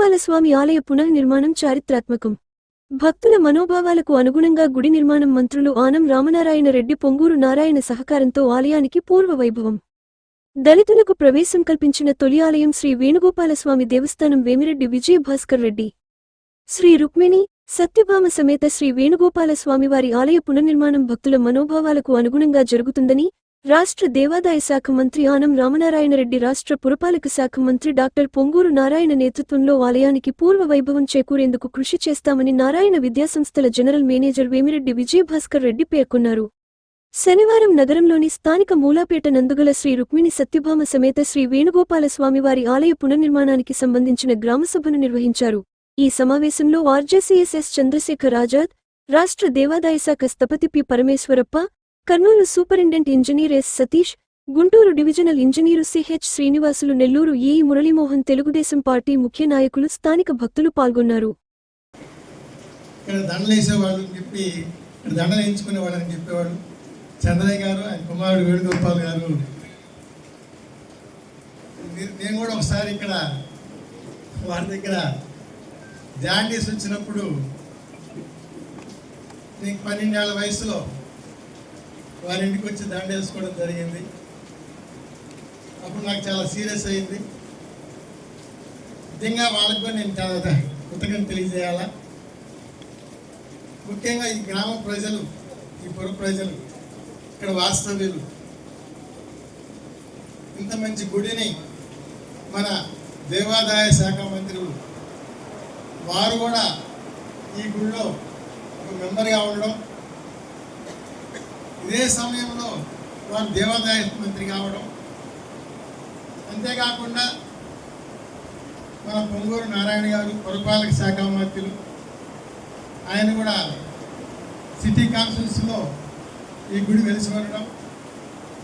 గోపాలస్వామి ఆలయ పునర్నిర్మాణం చారిత్రాత్మకం. భక్తుల మనోభావాలకు అనుగుణంగా గుడి నిర్మాణం మంత్రులు ఆనం రామనారాయణ రెడ్డి పొంగూరు నారాయణ సహకారంతో ఆలయానికి పూర్వ వైభవం. దళితులకు ప్రవేశం కల్పించిన తొలి ఆలయం శ్రీ వేణుగోపాలస్వామి దేవస్థానం వేమిరెడ్డి విజయ భాస్కర్ రెడ్డి. శ్రీ రుక్మిణి సత్యభామ సమేత శ్రీ వేణుగోపాలస్వామివారి ఆలయ పునర్నిర్మాణం భక్తుల మనోభావాలకు అనుగుణంగా జరుగుతుందని రాష్ట్ర దేవాదాయ శాఖ మంత్రి ఆనం రామనారాయణరెడ్డి రాష్ట్ర పురపాలక శాఖ మంత్రి డాక్టర్ పొంగూరు నారాయణ నేతృత్వంలో ఆలయానికి పూర్వ వైభవం చేకూరేందుకు కృషి చేస్తామని నారాయణ విద్యాసంస్థల జనరల్ మేనేజర్ వేమిరెడ్డి విజయభాస్కర్ రెడ్డి పేర్కొన్నారు. శనివారం నగరంలోని స్థానిక మూలాపేట నందుగల శ్రీ రుక్మిణి సత్యభామ సమేత శ్రీ వేణుగోపాల స్వామివారి ఆలయ పునర్నిర్మాణానికి సంబంధించిన గ్రామసభను నిర్వహించారు. ఈ సమావేశంలో ఆర్జేసీఎస్ఎస్ చంద్రశేఖర్ ఆజాద్ రాష్ట్ర దేవాదాయ శాఖ స్థపతి P Parameshwarappa Kurnool superintendent engineer S Satish Guntur divisional engineer CH Srinivasulu Nellore E Muralimohan Telugudesam party ముఖ్య నాయకులు స్థానిక భక్తులు పాల్గొన్నారు. చంద్రయ్య గారు ఆయన కుమారుడు వేణుగోపాల్ గారు. నేను కూడా ఒకసారి ఇక్కడ వారి దగ్గర జాండీస్ వచ్చినప్పుడు నీకు పన్నెండేళ్ళ వయసులో వారి ఇంటికి వచ్చి దండ వేసుకోవడం జరిగింది. అప్పుడు నాకు చాలా సీరియస్ అయింది. నిజంగా వాళ్ళకు కూడా నేను చాలా కృతజ్ఞత తెలియజేయాలా? ముఖ్యంగా ఈ గ్రామ ప్రజలు ఈ పొర ప్రజలు ఇక్కడ వాస్తవ్యులు ఇంత మంచి గుడిని మన దేవాదాయ శాఖ మంత్రులు వారు కూడా ఈ గుడిలో ఒక మెంబర్గా ఉండడం ఇదే సమయంలో వారు దేవాదాయ మంత్రి కావడం. అంతేకాకుండా మన పొంగూరు నారాయణ గారు పురపాలక శాఖ మంత్రులు. ఆయన కూడా సిటీ కాన్ఫరెన్స్లో ఈ గుడి వెలిసి ఉండడం.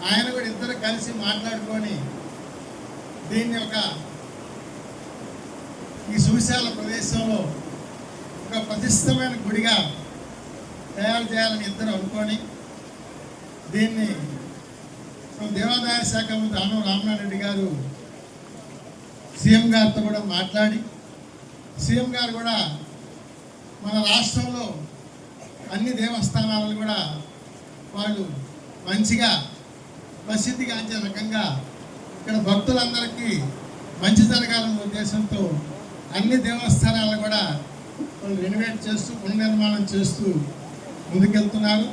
ఆయన కూడా ఇద్దరు కలిసి మాట్లాడుకొని దీన్ని ఒక ఈ సువిశాల ప్రదేశంలో ఒక ప్రతిష్టమైన గుడిగా తయారు చేయాలని ఇద్దరు అనుకొని దీన్ని దేవాదాయ శాఖ మంత్రి ఆనం రామనారెడ్డి గారు సీఎం గారితో కూడా మాట్లాడి సీఎం గారు కూడా మన రాష్ట్రంలో అన్ని దేవస్థానాలను కూడా వాళ్ళు మంచిగా ప్రసిద్ధిగాంచే రకంగా ఇక్కడ భక్తులందరికీ మంచి జరగాలనే ఉద్దేశంతో అన్ని దేవస్థానాలు కూడా వాళ్ళు రెనోవేట్ చేస్తూ పునర్నిర్మాణం చేస్తూ ముందుకెళ్తున్నారు.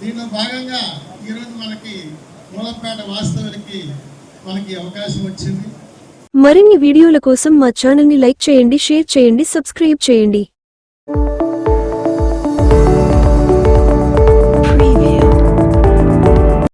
దీనిలో భాగంగా ఈరోజు మనకి మూలంపేట వాస్తవులకి మనకి అవకాశం వచ్చింది. మరిన్ని వీడియోల కోసం మా ఛానల్ని లైక్ చేయండి షేర్ చేయండి సబ్స్క్రైబ్ చేయండి.